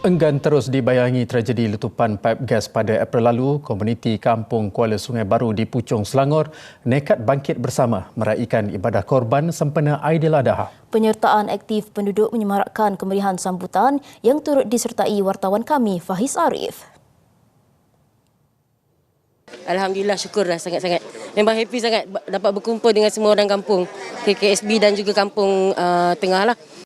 Enggan terus dibayangi tragedi letupan paip gas pada April lalu, komuniti kampung Kuala Sungai Baru di Puchong, Selangor nekat bangkit bersama meraihkan ibadah korban sempena Aidiladha. Penyertaan aktif penduduk menyemarakkan kemeriahan sambutan yang turut disertai wartawan kami Fahiz Arif. Alhamdulillah syukur dah sangat-sangat. Memang happy sangat dapat berkumpul dengan semua orang kampung KKSB dan juga kampung uh, tengah lah.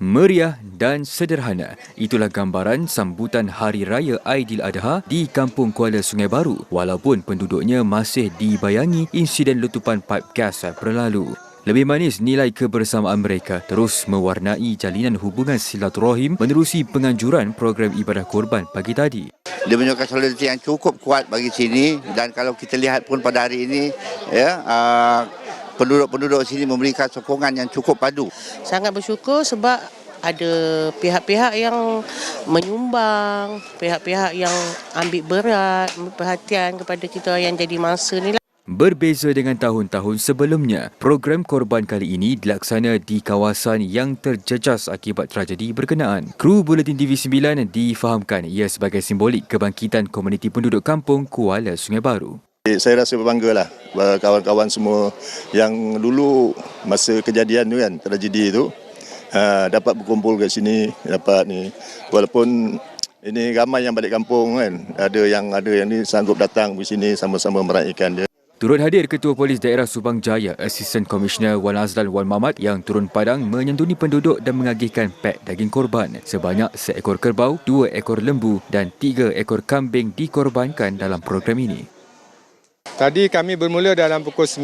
Meriah dan sederhana, itulah gambaran sambutan Hari Raya Aidiladha di Kampung Kuala Sungai Baru walaupun penduduknya masih dibayangi insiden letupan paip gas April lalu. Lebih manis nilai kebersamaan mereka terus mewarnai jalinan hubungan silaturahim menerusi penganjuran program ibadah korban pagi tadi. Dia menunjukkan solidariti yang cukup kuat bagi sini dan kalau kita lihat pun pada hari ini ya uh, penduduk-penduduk sini memberikan sokongan yang cukup padu. Sangat bersyukur sebab ada pihak-pihak yang menyumbang, pihak-pihak yang ambil berat, perhatian kepada kita yang jadi mangsa ni lah. Berbeza dengan tahun-tahun sebelumnya, program korban kali ini dilaksana di kawasan yang terjejas akibat tragedi berkenaan. Kru Buletin TV9 difahamkan ia sebagai simbolik kebangkitan komuniti penduduk kampung Kuala Sungai Baru. Eh, saya rasa berbangga lah kawan-kawan semua yang dulu masa kejadian tu kan, tragedi tu, uh, dapat berkumpul kat sini, dapat ni. Walaupun ini ramai yang balik kampung kan, ada yang ada yang ni sanggup datang di sini sama-sama meraihkan dia. Turut hadir Ketua Polis Daerah Subang Jaya, Assistant Commissioner Wan Azlan Wan Mamat yang turun padang menyantuni penduduk dan mengagihkan pek daging korban. Sebanyak seekor kerbau, dua ekor lembu dan tiga ekor kambing dikorbankan dalam program ini. Tadi kami bermula dalam pukul 9.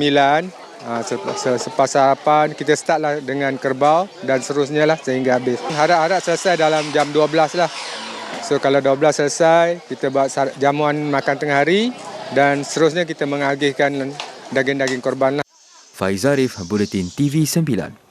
Ha, selepas sarapan kita startlah dengan kerbau dan seterusnya lah sehingga habis. Harap-harap selesai dalam jam 12 lah. So kalau 12 selesai, kita buat jamuan makan tengah hari dan seterusnya kita mengagihkan daging-daging korban lah. Faiz Arif, Buletin TV 9.